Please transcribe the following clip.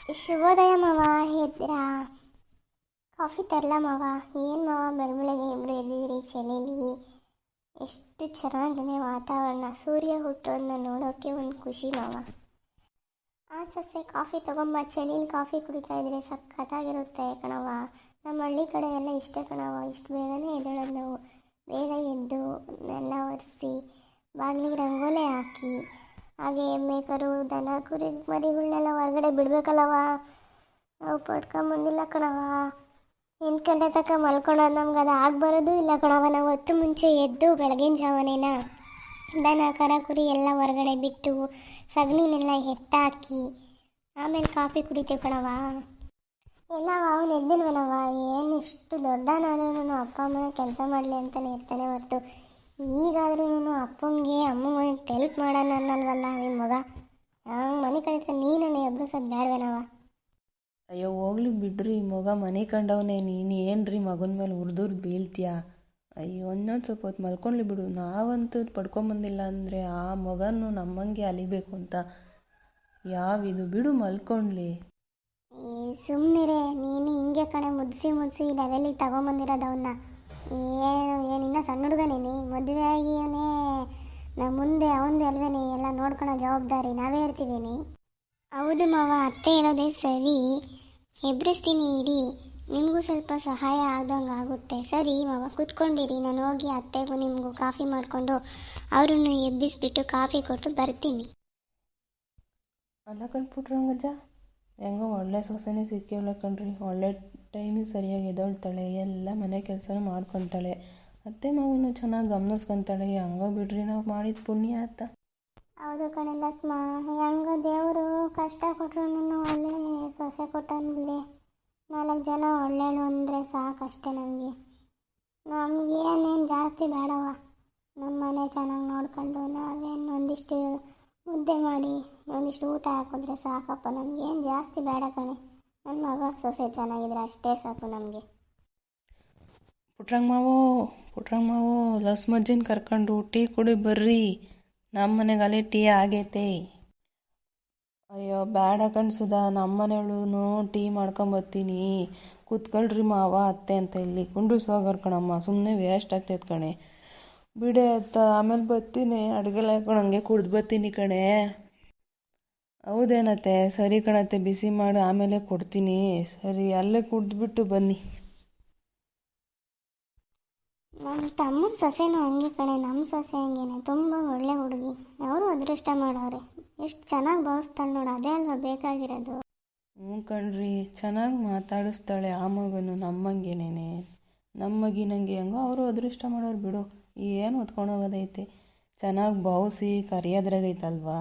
ಶುಭೋದಯ ಮಾವ ಎದ್ರಾ ಕಾಫಿ ತರಲ ಮಾವ ಏನು ಮಾವ ಬೆಳಬೆಳಗ್ಗೆ ಇಬ್ಬರು ಎದ್ದಿದ್ದೀರಿ ಚಳಿಲಿ? ಎಷ್ಟು ಚೆನ್ನಾಗಿದೆ ವಾತಾವರಣ, ಸೂರ್ಯ ಹುಟ್ಟೋದನ್ನ ನೋಡೋಕ್ಕೆ ಒಂದು ಖುಷಿ ಮಾವ. ಆ ಸಸ್ಯ ಕಾಫಿ ತಗೊಂಬ, ಚಳಿಲಿ ಕಾಫಿ ಕುಡಿತಾ ಇದ್ರೆ ಸಖತ್ತಾಗಿರುತ್ತೆ ಕಣವ ನಮ್ಮ ಹಳ್ಳಿ ಕಡೆ ಎಲ್ಲ ಇಷ್ಟೇ ಕಣವ ಇಷ್ಟು ಬೇಗನೆ ಎದ್ದೇಳೋದು ನಾವು ಬೇಗ ಎದ್ದು ಎಲ್ಲ ಒರೆಸಿ, ಬಾಗಿಲಿಗೆ ರಂಗೋಲೆ ಹಾಕಿ ಹಾಗೆ ಎಮ್ಮೆ ಕರು ದನ, ಕುರಿ ಮರಿಗಳನ್ನೆಲ್ಲ ಹೊರಗಡೆ ಬಿಡ್ಬೇಕಲ್ಲವ ನಾವು ಪಡ್ಕೊಂಬಂದಿಲ್ಲ ಕಣವ ಎಂಟು ಗಂಟೆ ತನಕ ಮಲ್ಕೊಳೋದು ನಮ್ಗೆ ಅದು ಆಗ್ಬರೋದು ಇಲ್ಲ ಕಣವ ನಾವು ಹೊತ್ತು ಮುಂಚೆ ಎದ್ದು ಬೆಳಗಿನ ಜಾವನೇನ ದನ, ಕರ, ಕುರಿ ಎಲ್ಲ ಹೊರಗಡೆ ಬಿಟ್ಟು ಸಗಣಿನೆಲ್ಲ ಎತ್ತಾಕಿ ಆಮೇಲೆ ಕಾಫಿ ಕುಡಿತೀವಿ ಕಣವ ಎಲ್ಲವ ಅವನು ಎದ್ದಿಲ್ವನವ ಏನು ಇಷ್ಟು ದೊಡ್ಡನಾದ್ರೂ ಅಪ್ಪ, ಅಮ್ಮನ ಕೆಲಸ ಮಾಡಲಿ ಅಂತಲೇ ಇರ್ತಾನೆ ಹೊರತು. ಈಗಾದ್ರೂ ಅಪ್ಪಂಗೆ ಅಮ್ಮನಿಗೆ ಹೆಲ್ಪ್ ಮಾಡೋಣ ಅನ್ನಲ್ವಲ್ಲ ನಿಮ್ಮ ಮಗ? ಹಂಗೆ ಮನೆ ಕಳಿಸ ನೀನನ್ನೇ ಸದ್ ಬೇಡವೇನವ ಅಯ್ಯೋ ಹೋಗ್ಲಿ ಬಿಡ್ರಿ ಮಗ ಮನೆ ಕಂಡವನೇ. ನೀನು ಏನ್ರಿ ಮಗನ ಮೇಲೆ ಹುರಿದುರ್ ಬೀಳ್ತೀಯಾ? ಅಯ್ಯೋ ಒಂದೊಂದು ಸ್ವಲ್ಪ ಹೊತ್ತು ಮಲ್ಕೊಂಡ್ಲಿ ಬಿಡು. ನಾವಂತೂ ಪಡ್ಕೊಂಬಂದಿಲ್ಲ ಅಂದರೆ ಆ ಮಗನು ನಮ್ಮಂಗೆ ಅಲಿಬೇಕು ಅಂತ. ಯಾವಿದು ಬಿಡು ಮಲ್ಕೊಂಡ್ಲಿ. ಸುಮ್ಮನೆ ಸುಮ್ಮನಿರೆ ನೀನು ಹಿಂಗೆ ಕಣೆ ಮುದ್ಸಿ ಮುದ್ಸಿ ಲೆವೆಲಿಗೆ ತಗೊಂಬಂದಿರೋದು ಅವನ್ನ ಏನು ಏನು, ಇನ್ನೂ ಸಣ್ಣ ಹುಡುಗನೇನಿ ಮದುವೆ ಆಗಿವನೇ ನಮ್ಮ ಮುಂದೆ, ಅವಂದು ಅಲ್ವೇನೆ ಎಲ್ಲ ನೋಡ್ಕೊಳೋ ಜವಾಬ್ದಾರಿ ನಾವೇ ಇರ್ತೀವೇನಿ ಹೌದು ಮಾವ, ಅತ್ತೆ ಹೇಳೋದೇ ಸರಿ. ಎಬ್ರಿಸ್ತೀನಿ ಇರಿ. ನಿಮಗೂ ಸ್ವಲ್ಪ ಸಹಾಯ ಆಗ್ದಂಗೆ ಆಗುತ್ತೆ. ಸರಿ ಮಾವ, ಕೂತ್ಕೊಂಡಿರಿ. ನಾನು ಹೋಗಿ ಅತ್ತೆಗೂ ನಿಮಗೂ ಕಾಫಿ ಮಾಡಿಕೊಂಡು ಅವರನ್ನು ಎಬ್ಬಿಸಿಬಿಟ್ಟು ಕಾಫಿ ಕೊಟ್ಟು ಬರ್ತೀನಿ. ಅಲ್ಲ ಕಣ್ಬಿಟ್ರಂಗಜ್ಜ ಹೆಂಗೋ ಒಳ್ಳೆ ಸೊಸೆನೇ ಸಿಕ್ಕಿವಳೆ ಕಣ್ರಿ. ಒಳ್ಳೆ ಟೈಮಿಗೆ ಸರಿಯಾಗಿ ಎದ್ದೊಳ್ತಾಳೆ, ಎಲ್ಲ ಮನೆ ಕೆಲಸನೂ ಮಾಡ್ಕೊತಾಳೆ. ಅತ್ತೆ ಮಾವನು ಚೆನ್ನಾಗಿ ಗಮನಿಸ್ಕೊತಾಳೆ, ಹಂಗೋ ಬಿಡ್ರಿ ನಾವು ಮಾಡಿದ ಪುಣ್ಯ ಆತ ಹೌದು ಕಣೆ ಸ್ಮ ಹೆಂಗ ದೇವರು ಕಷ್ಟ ಕೊಟ್ರು ಒಳ್ಳೆ ಸೊಸೆ ಕೊಟ್ಟನು ಬಿಡಿ. ನಾಲ್ಕು ಜನ ಒಳ್ಳೆಳು ಅಂದರೆ ಸಾಕಷ್ಟೇ ನಮಗೆ. ನಮ್ಗೆ ಏನೇನು ಜಾಸ್ತಿ ಬೇಡವ. ನಮ್ಮ ಮನೆ ಚೆನ್ನಾಗಿ ನೋಡ್ಕೊಂಡು ನಾವೇನು ಒಂದಿಷ್ಟು ಮುದ್ದೆ ಮಾಡಿ, ಒಂದಿಷ್ಟು ಊಟ ಹಾಕಿದ್ರೆ ಸಾಕಪ್ಪ ಏನು ಜಾಸ್ತಿ ಬೇಡ ಕಣೆ. ನನ್ನ ಮಗ ಸೊಸೆ ಚೆನ್ನಾಗಿದ್ರೆ ಅಷ್ಟೇ ಸಾಕು ನಮಗೆ. ಪುಟ್ರಂಗ ಮಾವು ಪುಟ್ರಂಗ ಲಸ್ ಮಜ್ಜಿನ ಕರ್ಕೊಂಡು ಟೀ ಕುಡಿ ಬರ್ರಿ. ನಮ್ಮ ಮನೆಗೆ ಅಲ್ಲೇ ಟೀ ಆಗೈತೆ. ಅಯ್ಯೋ ಬೇಡ ಕಣ್ಸುದ ನಮ್ಮ ಮನೆಯವಳು ಟೀ ಮಾಡ್ಕೊಂಬರ್ತೀನಿ ಕೂತ್ಕೊಳ್ರಿ ಮಾವ, ಅತ್ತೆ ಅಂತ ಇಲ್ಲಿ. ಕುಂಡ್ರಿಸ್ ಹೋಗೋರ್ ಕಣಮ್ಮ ಸುಮ್ಮನೆ ವೇಸ್ಟ್ ಆಗ್ತೈತೆ ಕಣೆ. ಬಿಡೆ ಅತ್ತ, ಆಮೇಲೆ ಬರ್ತೀನಿ. ಅಡುಗೆಲ್ಲ ಹಾಕೊಂಡು ಹಂಗೆ ಕುಡ್ದು ಬರ್ತೀನಿ ಕಣೆ. ಹೌದೇನತ್ತೆ ಸರಿ ಕಣತ್ತೆ ಬಿಸಿ ಮಾಡು ಆಮೇಲೆ ಕೊಡ್ತೀನಿ. ಸರಿ ಅಲ್ಲೇ ಕುಡ್ದುಬಿಟ್ಟು ಬನ್ನಿ. ನಮ್ಮ ತಮ್ಮನ ಸೊಸೆನೂ ಹಂಗೆ ಕಣೆ. ನಮ್ಮ ಸೊಸೆ ಹಂಗೇನೆ. ತುಂಬ ಒಳ್ಳೆ ಹುಡುಗಿ. ಅವರು ಅದೃಷ್ಟ ಮಾಡೋರೆ ಎಷ್ಟು ಚೆನ್ನಾಗಿ ಭಾವಿಸ್ತಾಳೆ ನೋಡು. ಅದೇ ಅಲ್ವಾ ಬೇಕಾಗಿರೋದು. ಹ್ಞೂ ಕಣ್ರಿ. ಚೆನ್ನಾಗಿ ಮಾತಾಡಿಸ್ತಾಳೆ ಆ ಮಗನು ನಮ್ಮಂಗೆನೇನೆ. ನಮ್ಮ ಮಗಿನಂಗೆ ಹೆಂಗೋ ಅವರು ಅದೃಷ್ಟ ಮಾಡೋರು ಬಿಡು. ಏನು ಹೊತ್ಕೊಂಡು ಹೋಗೋದೈತೆ. ಚೆನ್ನಾಗಿ ಭಾವಿಸಿ ಕರೆಯೋದ್ರಾಗೈತಲ್ವಾ.